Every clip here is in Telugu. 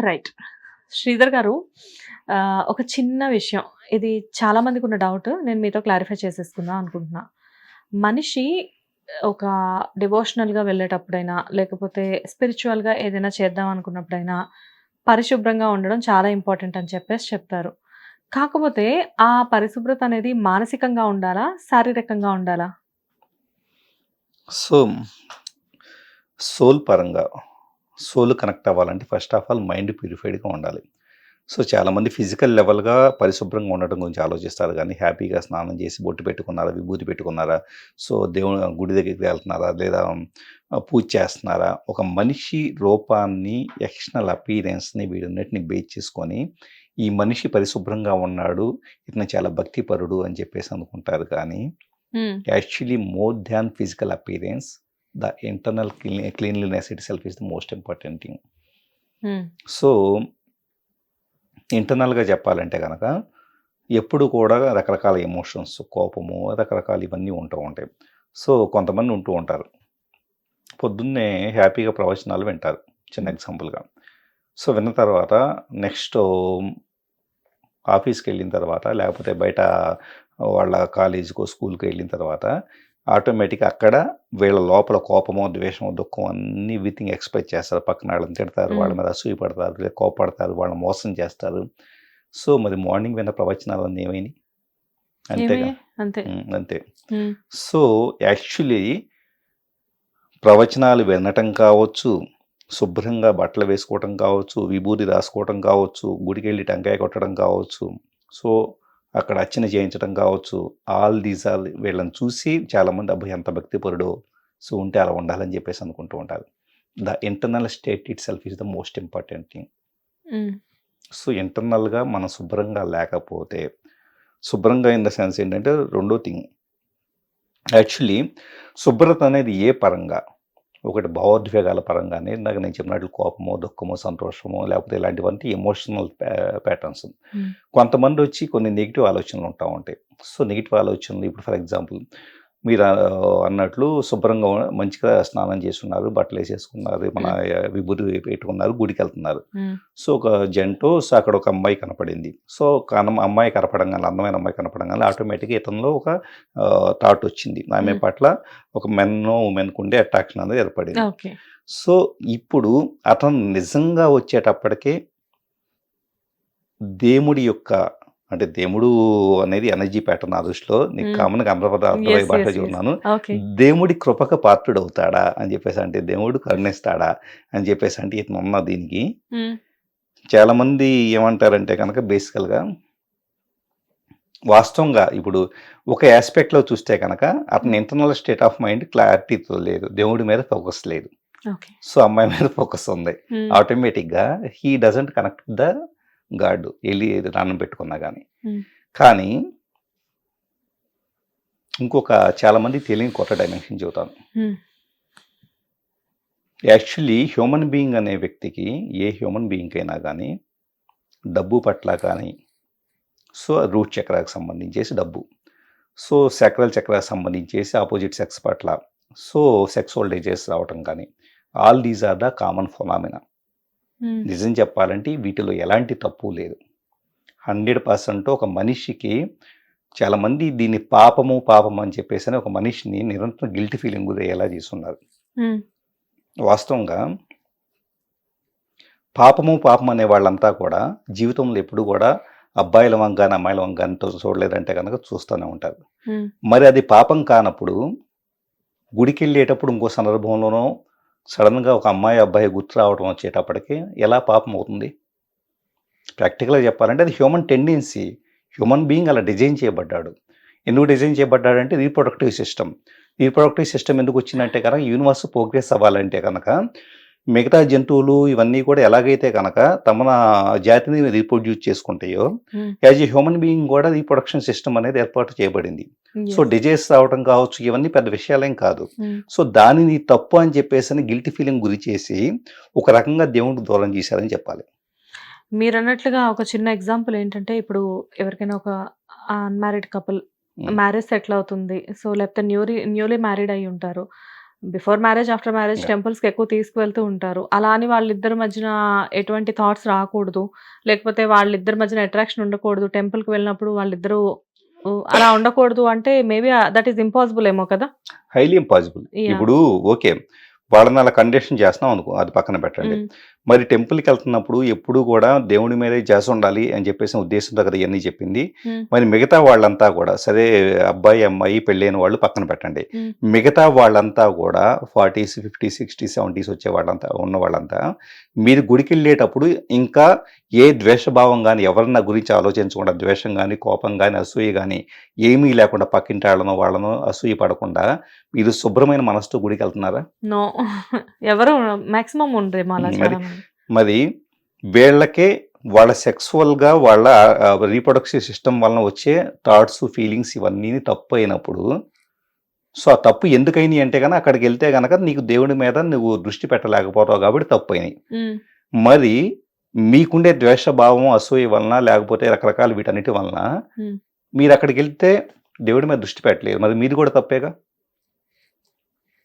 రైట్ శ్రీధర్ గారు ఒక చిన్న విషయం. ఇది చాలా మందికి ఉన్న డౌట్ నేను మీతో క్లారిఫై చేసేసుకుందాం అనుకుంటున్నా. మనిషి ఒక డివోషనల్గా వెళ్ళేటప్పుడైనా లేకపోతే స్పిరిచువల్గా ఏదైనా చేద్దాం అనుకున్నప్పుడైనా పరిశుభ్రంగా ఉండడం చాలా ఇంపార్టెంట్ అని చెప్పేసి చెప్తారు. కాకపోతే ఆ పరిశుభ్రత అనేది మానసికంగా ఉండాలా శారీరకంగా ఉండాలా? సో సోల్ పరంగా. సోల్ కనెక్ట్ అవ్వాలంటే ఫస్ట్ ఆఫ్ ఆల్ మైండ్ ప్యూరిఫైడ్గా ఉండాలి. సో చాలామంది ఫిజికల్ లెవెల్గా పరిశుభ్రంగా ఉండటం గురించి ఆలోచిస్తారు. కానీ హ్యాపీగా స్నానం చేసి బొట్టు పెట్టుకున్నారా విభూతి పెట్టుకున్నారా సో దేవుని గుడి దగ్గరికి వెళ్తున్నారా లేదా పూజ చేస్తున్నారా ఒక మనిషి రూపాన్ని ఎక్స్టర్నల్ అపీరెన్స్ని వీడన్నిటిని బేస్ చేసుకొని ఈ మనిషి పరిశుభ్రంగా ఉన్నాడు ఇతను చాలా భక్తిపరుడు అని చెప్పేసి అనుకుంటారు. కానీ actually more than physical appearance the internal cleanliness itself is the most important thing so ఇంటర్నల్గా చెప్పాలంటే కనుక ఎప్పుడు కూడా రకరకాల ఎమోషన్స్ కోపము రకరకాల ఇవన్నీ ఉంటూ ఉంటాయి. సో కొంతమంది ఉంటూ ఉంటారు. పొద్దున్నే హ్యాపీగా ప్రవచనాలు వింటారు చిన్న ఎగ్జాంపుల్గా సో విన్న తర్వాత నెక్స్ట్ ఆఫీస్కి వెళ్ళిన తర్వాత లేకపోతే బయట వాళ్ళ కాలేజీకో స్కూల్కి వెళ్ళిన తర్వాత ఆటోమేటిక్గా అక్కడ వీళ్ళ లోపల కోపమో ద్వేషమో దుఃఖం అన్ని ఎవ్రీథింగ్ ఎక్స్ప్రెస్ చేస్తారు. పక్కన వాళ్ళని తిడతారు. వాళ్ళ మీద అసూయ పడతారు లేదా కోపడతారు వాళ్ళని మోసం చేస్తారు. సో మరి మార్నింగ్ విన్న ప్రవచనాలన్నీ ఏమైంది అంతేగా? అంతే. అంతే. సో యాక్చువల్లీ ప్రవచనాలు వినటం కావచ్చు శుభ్రంగా బట్టలు వేసుకోవటం కావచ్చు విభూతి రాసుకోవటం కావచ్చు గుడికి వెళ్ళి టెంకాయ కొట్టడం కావచ్చు. సో అక్కడ అర్చన చేయించడం కావచ్చు ఆల్ దీస్ ఆల్ వీళ్ళని చూసి చాలామంది అబ్బాయి ఎంత భక్తిపరుడు సో ఉంటే అలా ఉండాలని చెప్పేసి అనుకుంటూ ఉంటారు. The internal state itself is the most important thing. So ఇంటర్నల్గా మనం శుభ్రంగా లేకపోతే శుభ్రంగా ఇన్ ద సెన్స్ ఏంటంటే రెండో థింగ్. యాక్చువల్లీ శుభ్రత అనేది ఏ పరంగా ఒకటి భావోద్వేగాల పరంగానే ఇందాక నేను చెప్పినట్లు కోపమో దుఃఖమో సంతోషమో లేకపోతే ఇలాంటివంటి ఎమోషనల్ ప్యాటర్న్స్ Hmm. కొంతమంది వచ్చి కొన్ని నెగిటివ్ ఆలోచనలు ఉంటా ఉంటాయి సో నెగిటివ్ ఆలోచనలు ఇప్పుడు ఫర్ ఎగ్జాంపుల్ మీరు అన్నట్లు శుభ్రంగా మంచిగా స్నానం చేస్తున్నారు బట్టలు వేసేసుకున్నారు మన విభూతి పెట్టుకున్నారు గుడికి వెళ్తున్నారు సో ఒక జంటో సో అక్కడ ఒక అమ్మాయి కనపడింది. సో అమ్మాయి కనపడంగానే అందమైన అమ్మాయి కనపడంగానే ఆటోమేటిక్గా ఇతనిలో ఒక థాట్ వచ్చింది. ఆమె. పట్ల ఒక మెన్ ఉమెన్కు ఉండే అట్రాక్షన్ అనేది ఏర్పడింది. సో ఇప్పుడు అతను నిజంగా వచ్చేటప్పటికే దేవుడి యొక్క అంటే దేవుడు అనేది ఎనర్జీ ప్యాటర్న్ నా దృష్టిలో. నీకు. కామన్గా అమృత Yes, భాష ఓకే. దేవుడి కృపక పాత్రుడు అవుతాడా అని చెప్పేసి అంటే దేవుడు కరుణిస్తాడా అని చెప్పేసి అంటే ఇతను ఉన్న దీనికి. చాలా మంది ఏమంటారంటే కనుక బేసికల్గా వాస్తవంగా ఇప్పుడు ఒక ఆస్పెక్ట్లో చూస్తే కనుక అతని ఇంటర్నల్ స్టేట్ ఆఫ్ మైండ్ క్లారిటీతో లేదు. దేవుడి మీద ఫోకస్ లేదు. సో అమ్మాయి మీద ఫోకస్ ఉంది. ఆటోమేటిక్గా he doesn't connect the god వెళ్ళి ఏది నాన్నం పెట్టుకున్నా కానీ. కానీ ఇంకొక చాలా మంది తెలియని కొత్త డైమెన్షన్ చెబుతాను. యాక్చువల్లీ హ్యూమన్ బీయింగ్ అనే వ్యక్తికి ఏ హ్యూమన్ బీయింగ్ అయినా కానీ డబ్బు పట్ల కానీ సో రూట్ చక్రానికి సంబంధించేసి డబ్బు. సో సెక్రల్ చక్రానికి సంబంధించేసి ఆపోజిట్ సెక్స్ పట్ల సో సెక్స్ ఓల్డేజెస్ రావటం కానీ all these are the common phenomena. నిజం చెప్పాలంటే వీటిలో ఎలాంటి తప్పు లేదు. హండ్రెడ్ పర్సెంట్ ఒక మనిషికి చాలామంది దీన్ని పాపము పాపం అని చెప్పేసి అని ఒక మనిషిని నిరంతరం గిల్టీ ఫీలింగ్ గురయ్యేలా చేస్తున్నారు. వాస్తవంగా పాపము పాపం అనే వాళ్ళంతా కూడా జీవితంలో ఎప్పుడు కూడా అబ్బాయిల వంగానే అమ్మాయిల వంగానే చూడలేదంటే కనుక చూస్తూనే ఉంటారు. మరి అది పాపం కానప్పుడు గుడికి వెళ్ళేటప్పుడు ఇంకో సందర్భంలోనో సడన్గా ఒక అమ్మాయి అబ్బాయి గుర్తు రావడం వచ్చేటప్పటికి ఎలా పాపం అవుతుంది? ప్రాక్టికల్గా చెప్పాలంటే అది హ్యూమన్ టెండెన్సీ. హ్యూమన్ బీయింగ్ అలా డిజైన్ చేయబడ్డాడు. ఎందుకు డిజైన్ చేయబడ్డాడంటే రీప్రొడక్టివ్ సిస్టమ్. రీప్రొడక్టివ్ సిస్టమ్ ఎందుకు వచ్చిందంటే కనుక యూనివర్స్ ప్రోగ్రెస్ అవ్వాలంటే కనుక మిగతా జంతువులు ఇవన్నీ కూడా ఎలాగైతే కనుక తమ జాతిని రీప్రొడ్యూస్ చేసుకుంటాయో um, as a human being కూడా రీప్రొడక్షన్ సిస్టమ్ అనేది ఏర్పాటు చేయబడింది. సో. డిజైన్స్ రావడం కావచ్చు ఇవన్నీ పెద్ద విషయాలేం కాదు. ఉమ్, సో దానిని తప్పు అని చెప్పేసి అని గిల్టీ ఫీలింగ్ గురి చేసి ఒక రకంగా దేవుడికి దూరం చేశారని చెప్పాలి. మీరు అన్నట్లుగా ఒక చిన్న ఎగ్జాంపుల్ ఏంటంటే ఇప్పుడు ఎవరికైనా ఒక unmarried couple Hmm. Marriage settle అవుతుంది. సో లేకపోతే న్యూరీ న్యూలీ మ్యారీడ్ అయి ఉంటారు. Before marriage after marriage. టెంపుల్స్కి ఎక్కువ తీసుకువెళ్తూ ఉంటారు. అలా అని వాళ్ళిద్దరి మధ్యన ఎటువంటి థాట్స్ రాకూడదు. లేకపోతే వాళ్ళిద్దరి మధ్యన అట్రాక్షన్ ఉండకూడదు. టెంపుల్కి వెళ్ళినప్పుడు వాళ్ళిద్దరూ అలా ఉండకూడదు అంటే మేబీ దట్ ఈస్ ఇంపాసిబుల్ ఏమో కదా? Highly impossible. ఇప్పుడు ఓకే వాళ్ళని అలా కండిషన్ చేస్తున్నాం అనుకో అది పక్కన పెట్టండి. మరి టెంపుల్కి వెళ్తున్నప్పుడు ఎప్పుడు కూడా దేవుడి మీదే చేసి ఉండాలి అని చెప్పేసి ఉద్దేశంతో కదా ఇవన్నీ చెప్పింది. మరి మిగతా వాళ్ళంతా కూడా సరే అబ్బాయి అమ్మాయి పెళ్ళైన వాళ్ళు పక్కన పెట్టండి. మిగతా వాళ్ళంతా కూడా ఫార్టీస్ ఫిఫ్టీ సిక్స్టీ సెవెంటీస్ వచ్చే వాళ్ళంతా ఉన్న వాళ్ళంతా మీరు గుడికి వెళ్ళేటప్పుడు ఇంకా ఏ ద్వేషభావం కానీ ఎవరన్నా గురించి ఆలోచించకుండా ద్వేషం కానీ కోపం కానీ అసూయ కానీ ఏమీ లేకుండా పక్కింటి వాళ్ళనో వాళ్ళనో అసూయ పడకుండా మీరు శుభ్రమైన మనసుతో గుడికి వెళ్తున్నారా? నో. ఎవరు మాక్సిమం ఉండరేమో అలా మరి- మరి వీళ్ళకే వాళ్ళ సెక్సువల్గా వాళ్ళ రీప్రొడక్టివ్ సిస్టమ్ వలన వచ్చే థాట్స్ ఫీలింగ్స్ ఇవన్నీ తప్పు అయినప్పుడు సో ఆ తప్పు ఎందుకైనాయి అంటే కనుక అక్కడికి వెళ్తే కనుక నీకు దేవుడి మీద నువ్వు దృష్టి పెట్టలేకపోతావు కాబట్టి తప్పు అయినాయి. మరి మీకుండే ద్వేషభావం అసూయ వలన లేకపోతే రకరకాల వీటన్నిటి వలన. మీరు అక్కడికి వెళ్తే దేవుడి మీద దృష్టి పెట్టలేరు మరి మీది కూడా తప్పేగా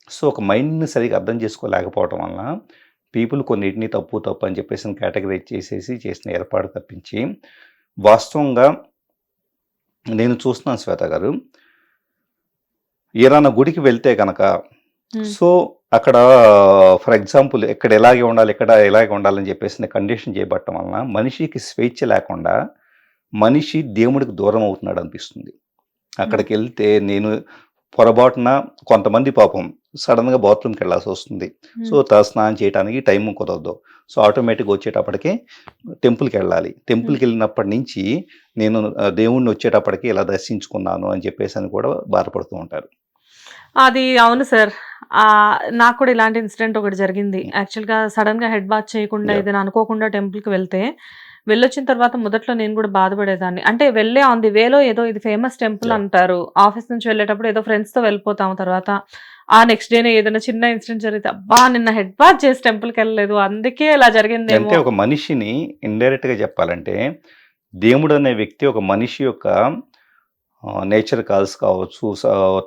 సో ఒక మైండ్ని సరిగా అర్థం చేసుకోలేకపోవటం వలన పీపుల్ కొన్నిటిని తప్పు తప్పు అని చెప్పేసి కేటగరైజ్ చేసేసి చేసిన ఏర్పాటు తప్పించి వాస్తవంగా నేను చూస్తున్నాను శ్వేత గారు ఏదైనా గుడికి వెళ్తే కనుక. సో అక్కడ ఫర్ ఎగ్జాంపుల్ ఎక్కడ ఎలాగే ఉండాలి ఎక్కడ ఎలాగే ఉండాలని చెప్పేసి కండిషన్ చేయబట్టడం వలన మనిషికి స్వేచ్ఛ లేకుండా మనిషి దేవుడికి దూరం అవుతున్నాడు అనిపిస్తుంది. అక్కడికి వెళ్తే నేను పొరపాటున కొంతమంది పాపం సడన్గా బాత్రూమ్కి వెళ్ళాల్సి వస్తుంది. సో త స్నానం చేయడానికి టైం కుదరదు. సో ఆటోమేటిక్గా వచ్చేటప్పటికి టెంపుల్కి వెళ్ళాలి. టెంపుల్కి వెళ్ళినప్పటి నుంచి నేను దేవుణ్ణి వచ్చేటప్పటికి ఇలా దర్శించుకున్నాను అని చెప్పేసి అని కూడా బాధపడుతూ ఉంటారు. అది అవును సార్. ఆ, నాకు కూడా ఇలాంటి ఇన్సిడెంట్ ఒకటి జరిగింది. యాక్చువల్గా సడన్గా హెడ్ బాత్ చేయకుండా. ఏదైనా అనుకోకుండా టెంపుల్కి వెళ్తే వెళ్ళొచ్చిన తర్వాత మొదట్లో నేను కూడా బాధపడేదాన్ని. అంటే వెళ్ళే ఆన్ ది వేలో ఏదో ఇది ఫేమస్ టెంపుల్. అంటారు. ఆఫీస్ నుంచి వెళ్ళేటప్పుడు ఏదో ఫ్రెండ్స్తో వెళ్ళిపోతాము తర్వాత. ఆ నెక్స్ట్ డేనే ఏదైనా చిన్న ఇన్సిడెంట్ జరిగితే అబ్బా నిన్న హెడ్ బాత్ చేసి టెంపుల్కి వెళ్ళలేదు. అందుకే ఇలా జరిగిందేమో. అంటే ఒక మనిషిని ఇండైరెక్ట్గా చెప్పాలంటే దేవుడు అనే వ్యక్తి ఒక మనిషి యొక్క నేచర్ కాల్స్ కావచ్చు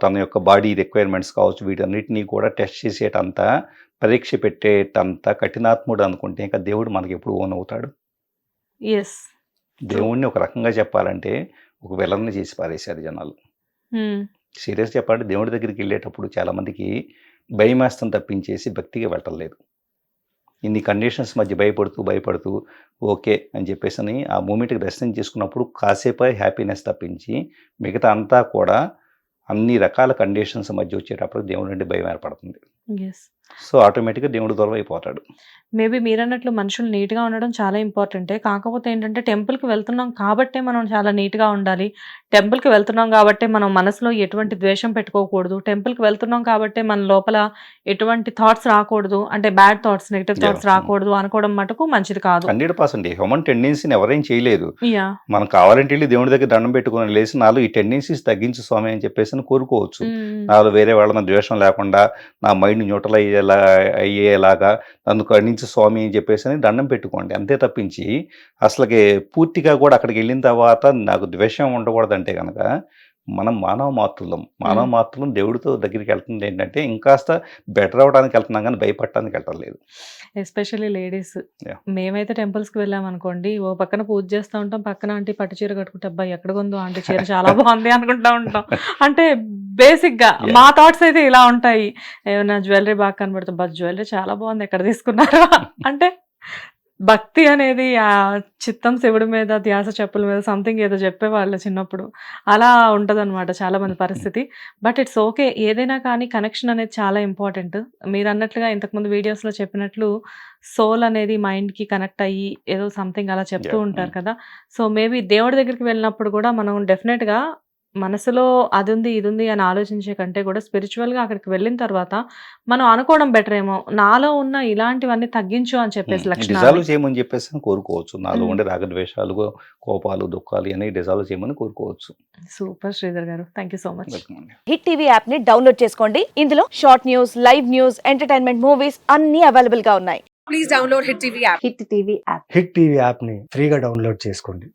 తన యొక్క బాడీ రిక్వైర్మెంట్స్ కావచ్చు వీటన్నిటినీ కూడా టెస్ట్ చేసేటంత పరీక్ష పెట్టేటంత కఠినాత్ముడు అనుకుంటే ఇంకా దేవుడు మనకి ఎప్పుడు ఓన్ అవుతాడు. ఎస్ దేవుడిని ఒక రకంగా చెప్పాలంటే ఒక విలన్ని చేసి పారేశారు జనాలు. సీరియస్ చెప్పాలంటే దేవుడి దగ్గరికి వెళ్ళేటప్పుడు చాలా మందికి భయం వేస్తాం తప్పించేసి భక్తిగా వెళ్ళలేదు ఇన్ని కండిషన్స్ మధ్య భయపడుతూ భయపడుతూ ఓకే అని చెప్పేసి అని ఆ మూమెంట్కి దర్శనం చేసుకున్నప్పుడు కాసేపే హ్యాపీనెస్ తప్పించి మిగతా అంతా కూడా అన్ని రకాల కండిషన్స్ మధ్య వచ్చేటప్పుడు దేవుడి నుండి భయం ఏర్పడుతుంది. ఎస్ సో ఆటోమేటిక్గా దేవుడు దూరం అయిపోతాడు. మేబీ మీరన్నట్లు మనుషులు నీట్గా ఉండడం చాలా ఇంపార్టెంటే. కాకపోతే ఏంటంటే టెంపుల్కి వెళ్తున్నాం కాబట్టే మనం చాలా నీట్గా ఉండాలి. టెంపుల్కి వెళ్తున్నాం కాబట్టే మనం మనసులో ఎటువంటి ద్వేషం పెట్టుకోకూడదు. టెంపుల్కి వెళ్తున్నాం కాబట్టే మన లోపల ఎటువంటి థాట్స్ రాకూడదు. అంటే బ్యాడ్ థాట్స్ నెగిటివ్. థాట్స్ రాకూడదు అనుకోవడం మటుకు మంచిది కాదు. Hundred percent. హ్యూమన్ టెండెన్సీని ఎవరేం చేయలేదు. మనం కావాలంటే వెళ్ళి దేవుడి దగ్గర దండం పెట్టుకుని లేచి నాలో ఈ టెండెన్సీస్ తగ్గించు స్వామి అని చెప్పేసి కోరుకోవచ్చు. నాలో వేరే వాళ్ళ ద్వేషం లేకుండా నా మైండ్ న్యూట్రల్ అయ్యేలా అయ్యేలాగా నన్ను నుంచి స్వామి అని చెప్పేసి అని దండం పెట్టుకోండి. అంతే తప్పించి అసలుకి పూర్తిగా కూడా అక్కడికి వెళ్ళిన తర్వాత నాకు ద్వేషం ఉండకూడదంటే కనుక మనం మానవ మాతృలం మానవ. మాతృలం దేవుడితో దగ్గరికి వెళ్తుంది ఏంటంటే ఇంకాస్త బెటర్ అవడానికి వెళ్తున్నాం కానీ భయపడటానికి వెళ్ళలేదు ఎస్పెషల్లీ లేడీస్. మేమైతే టెంపుల్స్కి వెళ్ళాం అనుకోండి ఓ పక్కన పూజ చేస్తూ ఉంటాం పక్కన ఆంటీ పట్టు చీర కట్టుకుంటే అబ్బాయి ఎక్కడ కొందో ఆంటీ చీర చాలా బాగుంది అనుకుంటా ఉంటాం. అంటే బేసిక్గా Yeah. మా థాట్స్ అయితే ఇలా ఉంటాయి. ఏమైనా జ్యువెలరీ బాగా కనబడుతుంది? బస్ జ్యువెలరీ చాలా బాగుంది ఎక్కడ తీసుకున్నారా? అంటే భక్తి అనేది ఆ చిత్తం శివుడి మీద ధ్యాస చెప్పుల మీద సంథింగ్ ఏదో చెప్పేవాళ్ళు చిన్నప్పుడు. అలా ఉంటదన్నమాట చాలా మంది పరిస్థితి. బట్ ఇట్స్ ఓకే ఏదైనా కానీ కనెక్షన్ అనేది చాలా ఇంపార్టెంట్ మీరు అన్నట్లుగా ఇంతకుముందు వీడియోస్లో చెప్పినట్లు సోల్ అనేది మైండ్కి కనెక్ట్ అయ్యి ఏదో సంథింగ్ అలా చెప్తూ. ఉంటారు కదా. సో మేబీ దేవుడి దగ్గరికి వెళ్ళినప్పుడు కూడా మనం డెఫినెట్గా మనసులో అది ఉంది ఇది ఉంది అని ఆలోచించే కంటే కూడా స్పిరిచువల్గా అక్కడికి వెళ్ళిన తర్వాత మనం అనుకోవడం బెటర్ ఏమో. నాలో ఉన్న ఇలాంటివన్నీ తగ్గించు అని చెప్పేసి లక్షణాలు. డిజాల్వ్ చేయమని చెప్పేసి అని కోరుకోవచ్చు. నాలో. ఉండే రాగద్వేషాలు కోపాలు దుఃఖాలు ఇవన్నీ డిజాల్వ్ చేయమని కోరుకోవచ్చు. సూపర్ శ్రీధర్ గారు. Thank you so much Hit TV యాప్ని డౌన్లోడ్ చేసుకోండి. ఇందులో short news live news entertainment movies అన్ని అవైలబుల్గా ఉన్నాయి. Please download Hit TV app. Hit TV app Hit TV యాప్ని ఫ్రీగా డౌన్లోడ్ చేసుకోండి.